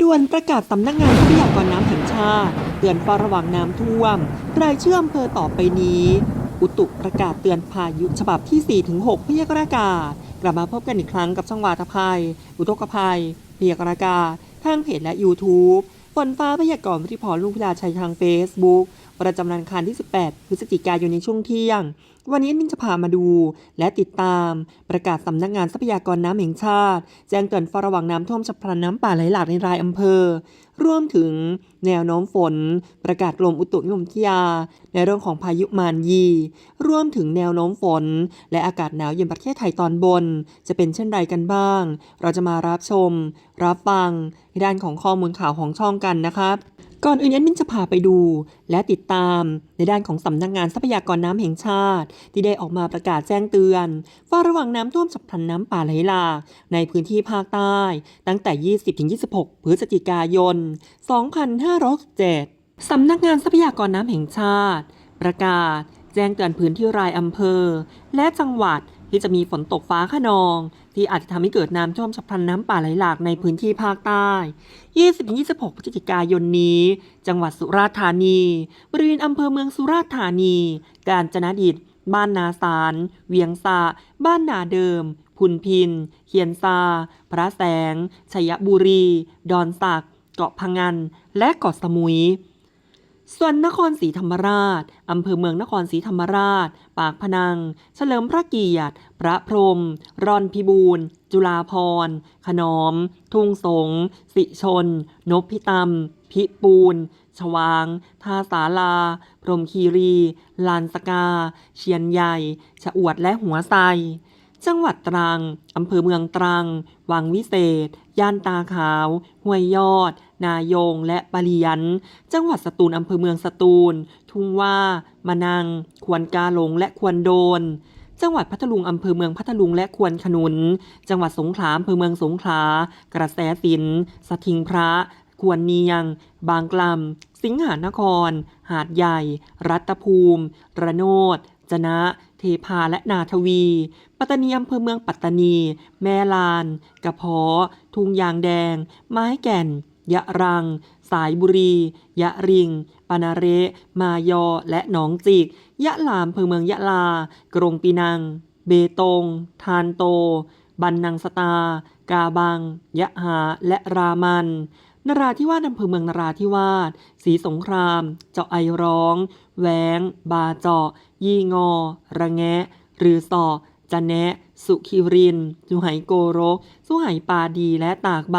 ด่วนประกาศสำนักงานทรัพยากรน้ำแห่งชาติ เตือนเฝ้าระวังน้ำท่วม รายชื่ออำเภอต่อไปนี้ อุตุประกาศเตือนพายุฉบับที่ 4-6พยากรณ์อากาศ กลับมาพบกันอีกครั้งกับช่องวาทภัย อุทกภัยพยากรณ์อากาศทางเพจและ YouTube ฝนฟ้าพยากรณ์วิทยพรลุงพิลาชัยทาง Facebook ประจำวันอังคารที่ 18 พฤศจิกายนในช่วงเที่ยง วันนี้มินจะพามาดู และติดตามประกาศสำนักงานทรัพยากรน้ำแห่งชาติ แจ้งเตือนเฝ้าระวังน้ำท่วมฉับพลันน้ำป่าไหลหลากในรายอำเภอ รวมถึงแนวโน้มฝน ประกาศกรมอุตุนิยมวิทยา ในเรื่องของพายุมานยี รวมถึงแนวโน้มฝน และอากาศหนาวเย็นประเทศไทยตอนบน จะเป็นเช่นไรกันบ้าง เราจะมารับชม รับฟังในด้านของข้อมูลข่าวของช่องกันนะครับ ก่อนอื่นแอดมินจะพาไปดู และติดตามในด้านของสำนักงานทรัพยากรน้ำแห่งชาติ ที่ได้ออกมาประกาศแจ้งเตือนเฝ้าระวังน้ำท่วมฉับพลันน้ำป่าไหลหลากในพื้นที่ภาคใต้ ตั้งแต่ 20-26 พฤศจิกายน 2567สำนักงานทรัพยากรน้ำแห่งชาติ ประกาศแจ้งเตือนพื้นที่รายอำเภอ และจังหวัด ที่จะมีฝนตกฟ้าขนอง ที่อาจจะทำให้เกิดน้ำท่วมฉับพลันน้ำป่าไหลหลากในพื้นที่ภาคใต้ 20-26 พฤศจิกายนนี้ จังหวัดสุราษฎร์ธานี บริเวณอำเภอเมืองสุราษฎร์ธานี กาญจนดิตบ้านนาสาร เวียงสะบ้านนาเดิม พุนพินเคียนซา พระแสง ชัยบุรี ดอนสัก เกาะพังงันและเกาะสมุย ส่วนนครศรีธรรมราช อำเภอเมืองนครศรีธรรมราช ปากพนัง เฉลิมพระเกียรติ พระพรม รอนพิบูล จุฬาพร ขนอม ทุ่งสง สิชน นพพิตำพิปูน ชวาง ท่าสาลา พรหมคีรี ลานสกา เชียนใหญ่ชะอวดและหัวไซ จังหวัดตรัง อำเภอเมืองตรัง วังวิเศษ ย่านตาขาว ห้วยยอด นายง และปะเลียน จังหวัดสตูล อำเภอเมืองสตูล ทุ่งว่า มะนัง ควรกาหลง และควรโดน จังหวัดพัทลุง อำเภอเมืองพัทลุง และควรขนุน จังหวัดสงขลา อำเภอเมืองสงขลา กระแสสิน สถิงพระ ควรเนียง บางกลำสิงหานคร หาดใหญ่ รัตภูมิ ระโนด จนะ เทพาและนาทวี ปัตตานีอำเภอเมืองปัตตานี แม่ลาน กระเพาะ ทุ่งยางแดง ไม้แก่น ยะรัง สายบุรี ยะริง ปานาเระ มายอ และหนองจิก ยะลามอำเภอเมืองยะลา กรงปีนัง เบตง ทานโต บันนังสตา กาบัง ยะหา และรามัน นราธิวาสอำเภอเมืองนราธิวาสสีสงคราม เจาะไอร้อง แหวง บาเจาะ ยี่งอ ระแงะ รือสอจะแนะ สุขิรินสุไหโกรก สุไหปาดีและตากใบ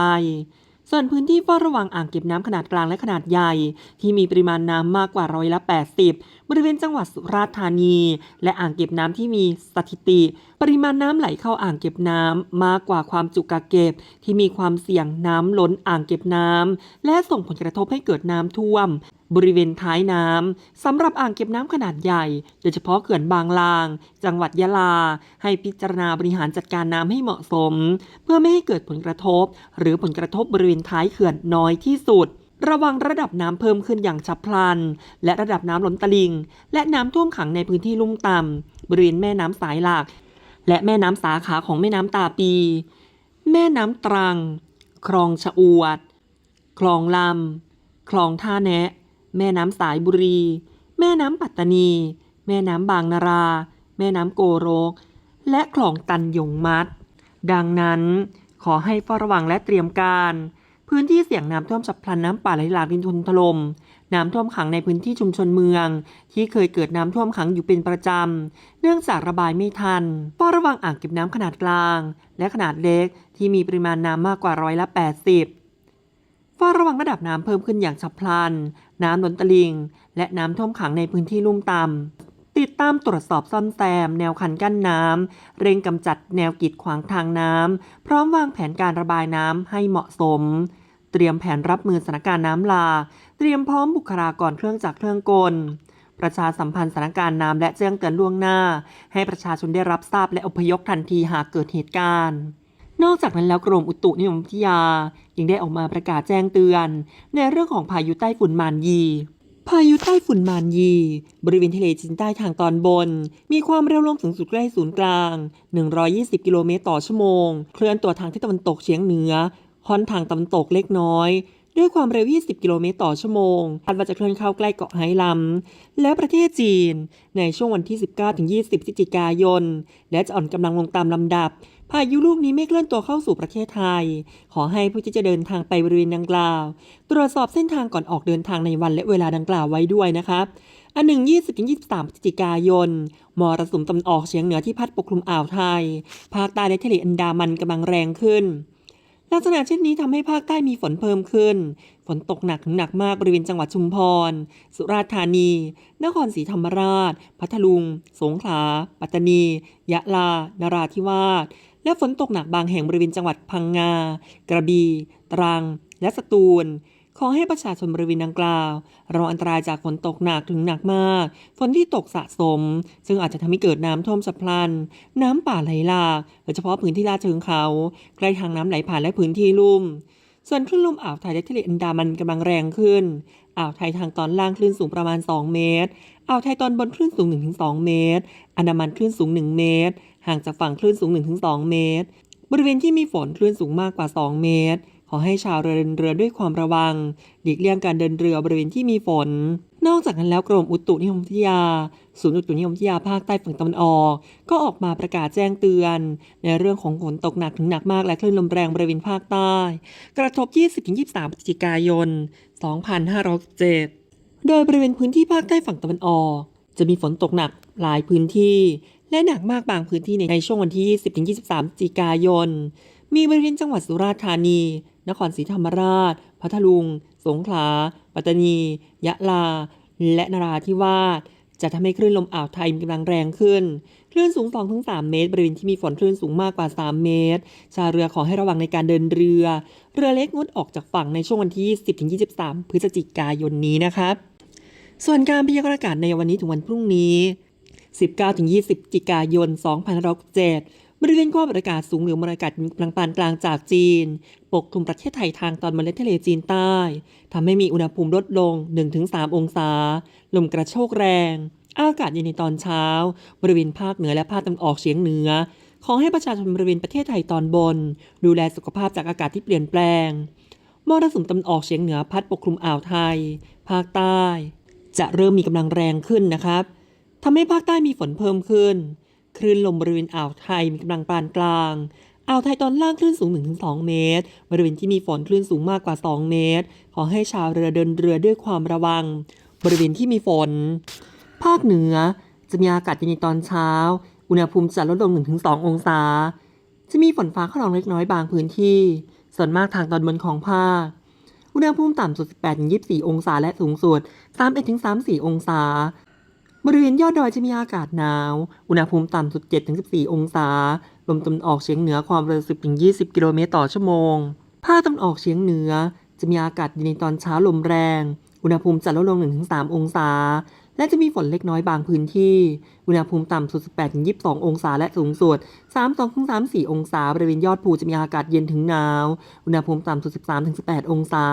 ส่วนพื้นที่เฝ้าระวังอ่างเก็บน้ำขนาดกลางและขนาดใหญ่ ที่มีปริมาณน้ำมากกว่าร้อยละ 80 บริเวณจังหวัดสุราษฎร์ธานี และอ่างเก็บน้ำที่มีสถิติ ปริมาณน้ำไหลเข้าอ่างเก็บน้ำมากกว่าความจุกักเก็บ ที่มีความเสี่ยงน้ำล้นอ่างเก็บน้ำและส่งผลกระทบให้เกิดน้ำท่วม บริเวณท้ายน้ำสำหรับอ่างเก็บน้ำขนาดใหญ่ โดยเฉพาะเขื่อนบางลาง จังหวัดยะลา ให้พิจารณาบริหารจัดการน้ำให้เหมาะสม เพื่อไม่ให้เกิดผลกระทบ หรือผลกระทบบริเวณท้ายเขื่อนน้อยที่สุดระวังระดับน้ำเพิ่มขึ้นอย่างฉับพลัน และระดับน้ำล้นตลิ่ง และน้ำท่วมขังในพื้นที่ลุ่มต่ำบริเวณแม่น้ำสายหลัก และแม่น้ำสาขาของแม่น้ำตาปี แม่น้ำตรัง คลองชะอวด คลองลำ คลองท่าแนะ แม่น้ำสายบุรี แม่น้ำปัตตานี แม่น้ำบางนารา แม่น้ำโกโรก และคลองตันยงมัด ดังนั้นขอให้เฝ้าระวังและเตรียมการ พื้นที่เสี่ยงน้ำท่วมฉับพลันน้ำป่าไหลหลากดินทุนถล่มน้ำท่วมขังในพื้นที่ชุมชนเมือง ที่เคยเกิดน้ำท่วมขังอยู่เป็นประจำ เนื่องจากระบายไม่ทันเฝ้าระวังอ่างเก็บน้ำขนาดกลาง และขนาดเล็กที่มีปริมาณน้ำมากกว่าร้อยละ 80เฝ้าระวังระดับน้ำเพิ่มขึ้นอย่างฉับพลัน น้ำล้นตลิง และน้ำท่วมขังในพื้นที่ลุ่มต่ำติดตามตรวจสอบซ่อมแซม แนวคันกั้นน้ำเร่งกำจัดแนวกีดขวางทางน้ำพร้อมวางแผนการระบายน้ำให้เหมาะสม เตรียมแผนรับมือสถานการณ์น้ำหลากเตรียมพร้อมบุคลากรเครื่องจักรเครื่องกลประชาสัมพันธ์สถานการณ์น้ำและแจ้งเตือนล่วงหน้า ให้ประชาชนได้รับทราบและอพยพทันทีหากเกิดเหตุการณ์ นอกจากนั้นแล้วกรมอุตุนิยมวิทยา ยังได้ออกมาประกาศแจ้งเตือน ในเรื่องของพายุใต้ฝุ่นมานยีพายุใต้ฝุ่นมานยี บริเวณทะเลจีนใต้ทางตอนบน มีความเร็วลมสูงสุดใกล้ศูนย์กลาง 120 กิโลเมตรต่อชั่วโมง เคลื่อนตัวทางทิศตะวันตกเฉียงเหนือค่อนทางตะวันตกเล็กน้อย ด้วยความเร็ว 20 กิโลเมตรต่อชั่วโมงคาดว่าจะเคลื่อนเข้าใกล้เกาะไหหลำและประเทศจีน ในช่วงวันที่ 19-20พฤศจิกายน และจะอ่อนกำลังลงตามลำดับ พายุลูกนี้ไม่เคลื่อนตัวเข้าสู่ประเทศไทย ขอให้ผู้ที่จะเดินทางไปบริเวณดังกล่าว ตรวจสอบเส้นทางก่อนออกเดินทางในวันและเวลาดังกล่าวไว้ด้วยนะครับ อันหนึ่ง 20-23 พฤศจิกายน มรสุมตะวันออกเฉียงเหนือที่พัดปกคลุมอ่าวไทย ภาคใต้และทะเลอันดามันกำลังแรงขึ้น ลักษณะเช่นนี้ทำให้ภาคใต้มีฝนเพิ่มขึ้น ฝนตกหนักถึงหนักมากบริเวณจังหวัดชุมพร สุราษฎร์ธานี นครศรีธรรมราช พัทลุง สงขลา ปัตตานี ยะลา นราธิวาส และฝนตกหนักบางแห่งบริเวณจังหวัดพังงา กระบี่ ตรัง และสตูล ขอให้ประชาชนบริเวณดังกล่าวระวังอันตรายจากฝนตกหนักถึงหนักมาก ฝนที่ตกสะสม ซึ่งอาจจะทำให้เกิดน้ำท่วมฉับพลัน น้ำป่าไหลหลากโดยเฉพาะพื้นที่ลาดเชิงเขา ใกล้ทางน้ำไหลผ่านและพื้นที่ลุ่มส่วนคลื่นลมอ่าวไทยและทะเลอันดามันกำลังแรงขึ้น อ่าวไทยทางตอนล่างคลื่นสูงประมาณ 2 เมตร อ่าวไทยตอนบนคลื่นสูง 1-2 เมตร อันดามันคลื่นสูง 1 เมตร ห่างจากฝั่งคลื่นสูง 1-2 เมตร บริเวณที่มีฝนคลื่นสูงมากกว่า 2 เมตร ขอให้ชาวเรือเดินเรือด้วยความระวัง หลีกเลี่ยงการเดินเรือบริเวณที่มีฝน นอกจากนั้นแล้วกรมอุตุนิยมวิทยา ศูนย์อุตุนิยมวิทยาภาคใต้ฝั่งตะวันออก ก็ออกมาประกาศแจ้งเตือน ในเรื่องของฝนตกหนักถึงหนักมากและคลื่นลมแรงบริเวณภาคใต้ กระทบ 20-23พฤศจิกายน 2567 โดยบริเวณพื้นที่ภาคใต้ฝั่งตะวันออก จะมีฝนตกหนักหลายพื้นที่ และหนักมากบางพื้นที่ในช่วงวันที่ 20-23พฤศจิกายน มีบริเวณจังหวัดสุราษฎร์ธานี นครศรีธรรมราช พัทลุง สงขลา ปัตตานี ยะลา และนราธิวาสจะทำให้คลื่นลมอ่าวไทยมีกำลังแรงขึ้น คลื่นสูง 2-3 เมตร บริเวณที่มีฝนคลื่นสูงมากกว่า 3 เมตร ชาวเรือขอให้ระวังในการเดินเรือ เรือเล็กงดออกจากฝั่งในช่วงวันที่ 10-23 พฤศจิกายนนี้นะครับ ส่วนการพยากรณ์อากาศในวันนี้ถึงวันพรุ่งนี้ 19-20พฤศจิกายน 2567 บริเวณความกดอากาศสูงหรือมวลอากาศกำลังปานกลางจากจีน ปกคลุมประเทศไทยทางตอนบนและทะเลจีนใต้ทำให้มีอุณหภูมิลดลง 1-3 องศา ลมกระโชกแรง อากาศเย็นในตอนเช้า บริเวณภาคเหนือและภาคตะวันออกเฉียงเหนือ ขอให้ประชาชนบริเวณประเทศไทยตอนบน ดูแลสุขภาพจากอากาศที่เปลี่ยนแปลงมรสุมตะวันออกเฉียงเหนือพัดปกคลุมอ่าวไทย ภาคใต้ จะเริ่มมีกำลังแรงขึ้นนะครับทำให้ภาคใต้มีฝนเพิ่มขึ้น คลื่นลมบริเวณอ่าวไทยมีกำลังปานกลาง อ่าวไทยตอนล่างคลื่นสูง 1-2 เมตร บริเวณที่มีฝนคลื่นสูงมากกว่า 2 เมตร ขอให้ชาวเรือเดินเรือด้วยความระวัง บริเวณที่มีฝน ภาคเหนือจะมีอากาศเย็นในตอนเช้า อุณหภูมิจะลดลง 1-2 องศา จะมีฝนฟ้าขนองเล็กน้อยบางพื้นที่ ส่วนมากทางตอนบนของภาค อุณหภูมิต่ำสุด 18-24 องศาและสูงสุด 31-34 องศา บริเวณยอดดอยจะมีอากาศหนาว อุณหภูมิต่ำสุด 7-14 องศา ลมตะวันออกเฉียงเหนือความเร็ว 10-20 กิโลเมตรต่อชั่วโมง ภาคตะวันออกเฉียงเหนือ จะมีอากาศเย็นในตอนเช้าลมแรง อุณหภูมิจะลดลง 1-3 องศา และจะมีฝนเล็กน้อยบางพื้นที่ อุณหภูมิต่ำสุด 18-22 องศาและสูงสุด 32-34 องศา บริเวณยอดภูจะมีอากาศเย็นถึงหนาว อุณหภูมิต่ำสุด 13-18 องศา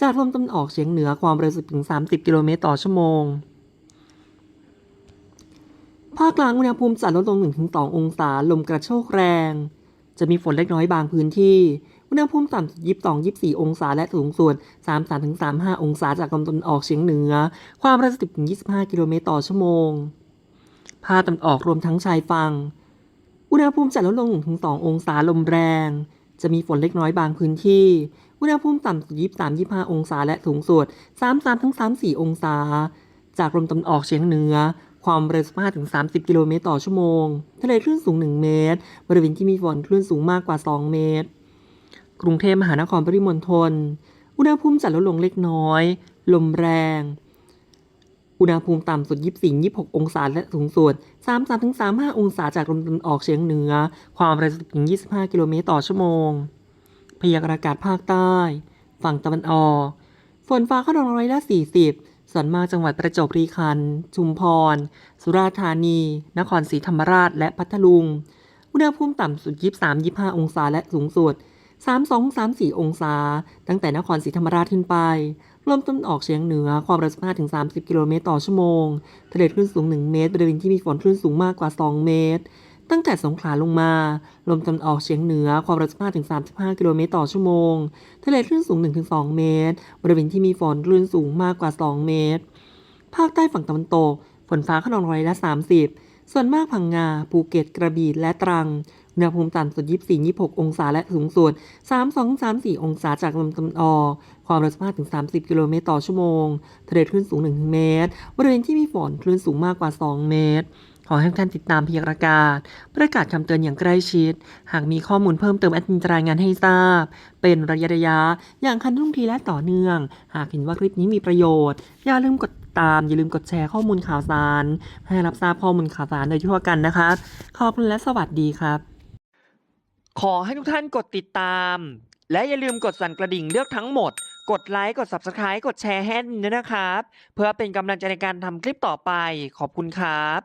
จากลมตะวันออกเฉียงเหนือความเร็ว 10-30 กิโลเมตรต่อชั่วโมง ภาคกลางอุณหภูมิจะลดลง 1-2 องศา ลมกระโชกแรง จะมีฝนเล็กน้อยบางพื้นที่ อุณหภูมิต่ำสุด22-24 องศา และสูงสุด33-35 องศาจากลมตะวันออกเฉียงเหนือ ความเร็ว10-25 กิโลเมตรต่อชั่วโมง ภาคตะวันออกรวมทั้งชายฝั่ง อุณหภูมิจะลดลง 1-2 องศา ลมแรง จะมีฝนเล็กน้อยบางพื้นที่ อุณหภูมิต่ำสุด23-25 องศา และสูงสุด33-34 องศา จากลมตะวันออกเฉียงเหนือ ความเร็ว 15-30 กิโลเมตรต่อชั่วโมง ทะเลคลื่นสูง 1 เมตร บริเวณที่มีฝนคลื่นสูงมากกว่า 2 เมตร กรุงเทพมหานครปริมณฑล อุณหภูมิจะลดลงเล็กน้อย ลมแรง อุณหภูมิต่ำสุด 24-26 องศาและสูงสุด 33-35 องศาจากลมตะวันออกเฉียงเหนือ ความเร็ว10-25 กิโลเมตรต่อชั่วโมง พยากรณ์อากาศภาคใต้ ฝั่งตะวันออก ฝนฟ้าขนองร้อยละ 40 ส่วนมากจังหวัดประจวบคีรีขันธ์ชุมพร สุราษฎร์ธานี นครศรีธรรมราช และพัทลุง อุณหภูมิต่ำสุด 23-25 องศาและสูงสุด 32-34 องศา ตั้งแต่นครศรีธรรมราชขึ้นไป ลมตะวันออกเฉียงเหนือความเร็ว15-30 กิโลเมตรต่อชั่วโมง ทะเลคลื่นสูง 1 เมตร บริเวณที่มีฝนคลื่นสูงมากกว่า 2 เมตร ตั้งแต่สงขลาลงมา ลมตะวันออกเฉียงเหนือความเร็ว15-35 กิโลเมตรต่อชั่วโมง ทะเลคลื่นสูง 1-2 เมตร บริเวณที่มีฝนคลื่นสูงมากกว่า 2 เมตร ภาคใต้ฝั่งตะวันตก ฝนฟ้าขนองร้อยละ 30 ส่วนมากพังงา ภูเก็ต กระบี่ และตรัง อุณหภูมิต่ำสุด 24-26 องศา และสูงสุด 32-34 องศาจากลมตะวันออก ความเร็ว15-30 กิโลเมตรต่อชั่วโมง ทะเลคลื่นสูง 1 เมตร บริเวณที่มีฝนคลื่นสูงมากกว่า 2 เมตร ขอให้ท่านติดตามพยากรณ์อากาศประกาศคำเตือนอย่างใกล้ชิด หากมีข้อมูลเพิ่มเติมแอดมินจะรายงานให้ทราบ เป็นระยะระยะๆอย่างคันท่งทีและต่อเนื่อง หากเห็นว่าคลิปนี้มีประโยชน์ อย่าลืมกดติดตาม อย่าลืมกดแชร์ข้อมูลข่าวสาร ให้รับทราบข้อมูลข่าวสารโดยทั่วกันนะครับขอบคุณและสวัสดีครับ ขอให้ทุกท่านกดติดตาม และอย่าลืมกดสั่นกระดิ่งเลือกทั้งหมด กดไลค์ กด Subscribe กดแชร์ให้ด้วยนะครับ เพื่อเป็นกำลังใจในการทำคลิปต่อไป ขอบคุณครับ